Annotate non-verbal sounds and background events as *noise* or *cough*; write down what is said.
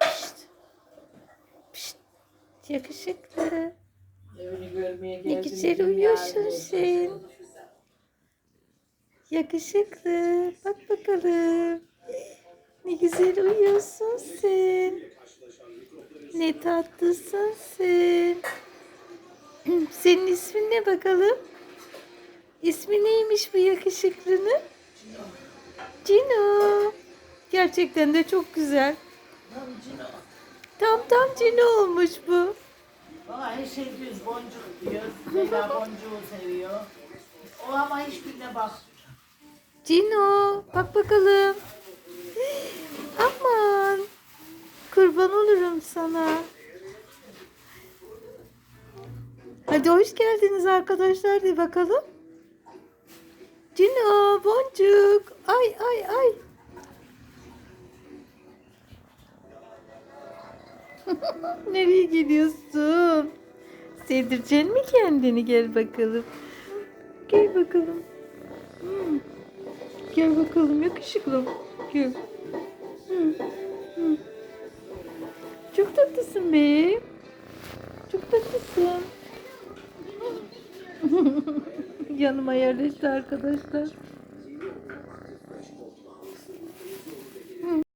Pişt. Pişt. Yakışıklı. Evini görmeye Ne güzel uyuyorsun sen. Yakışıklı. Bak bakalım. Ne güzel uyuyorsun sen. Ne tatlısın sen. *clears throat* Senin ismin ne bakalım? İsmi neymiş bu yakışıklının? Cino. Gerçekten de çok güzel. Cino. Tam tam Cino olmuş bu. Bana her şey düz boncuk diyor. Leyla boncuğu seviyor. O ama hiçbirine bak. Cino bak bakalım. Aman. Kurban olurum sana. Hadi hoş geldiniz arkadaşlar de bakalım. Cino, boncuk. *laughs* Nereye gidiyorsun? Sevdireceksin mi kendini? Gel bakalım. Gel bakalım. Hmm. Gel bakalım yakışıklı. Gel. Hı, hı. Çok tatlısın be. Çok tatlısın. *laughs* Yanıma yerleşti arkadaşlar.